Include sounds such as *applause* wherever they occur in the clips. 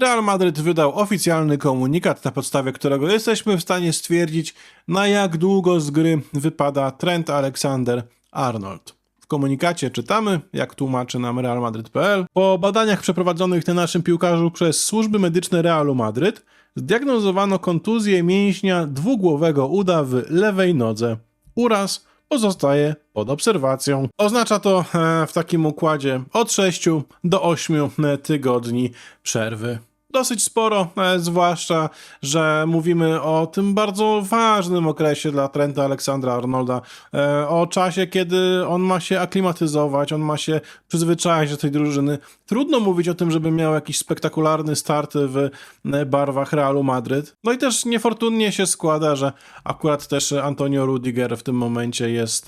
Real Madryt wydał oficjalny komunikat, na podstawie którego jesteśmy w stanie stwierdzić, na jak długo z gry wypada Trent Alexander-Arnold. W komunikacie czytamy, jak tłumaczy nam Real Madryt.pl, po badaniach przeprowadzonych na naszym piłkarzu przez służby medyczne Realu Madryt zdiagnozowano kontuzję mięśnia dwugłowego uda w lewej nodze. Uraz pozostaje pod obserwacją. Oznacza to e, w takim układzie od 6 do 8 tygodni przerwy. Dosyć sporo, e, zwłaszcza, że mówimy o tym bardzo ważnym okresie dla Trenta Aleksandra Arnolda, e, o czasie, kiedy on ma się aklimatyzować, on ma się przyzwyczaić do tej drużyny. Trudno mówić o tym, żeby miał jakiś spektakularny start w e, barwach Realu Madryt. No i też niefortunnie się składa, że akurat też Antonio Rudiger w tym momencie jest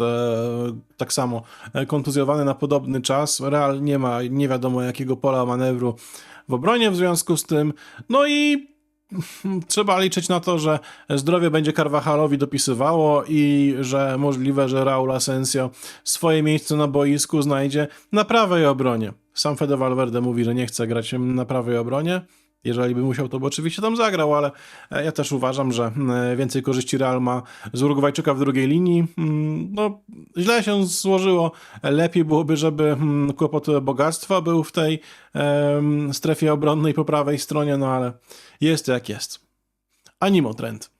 tak samo kontuzjowany na podobny czas. Real nie ma nie wiadomo jakiego pola manewru w obronie w związku z tym. No i *laughs* trzeba liczyć na to, że zdrowie będzie Carvajalowi dopisywało i że możliwe, że Raul Asensio swoje miejsce na boisku znajdzie na prawej obronie. Sam Fede Valverde mówi, że nie chce grać na prawej obronie. Jeżeli by musiał, to by oczywiście tam zagrał, ale e, ja też uważam, że więcej korzyści Real ma z Urugwajczyka w drugiej linii. Mm, No, źle się złożyło. Lepiej byłoby, żeby kłopot bogactwa był w tej strefie obronnej po prawej stronie, no ale jest jak jest. Animo trend.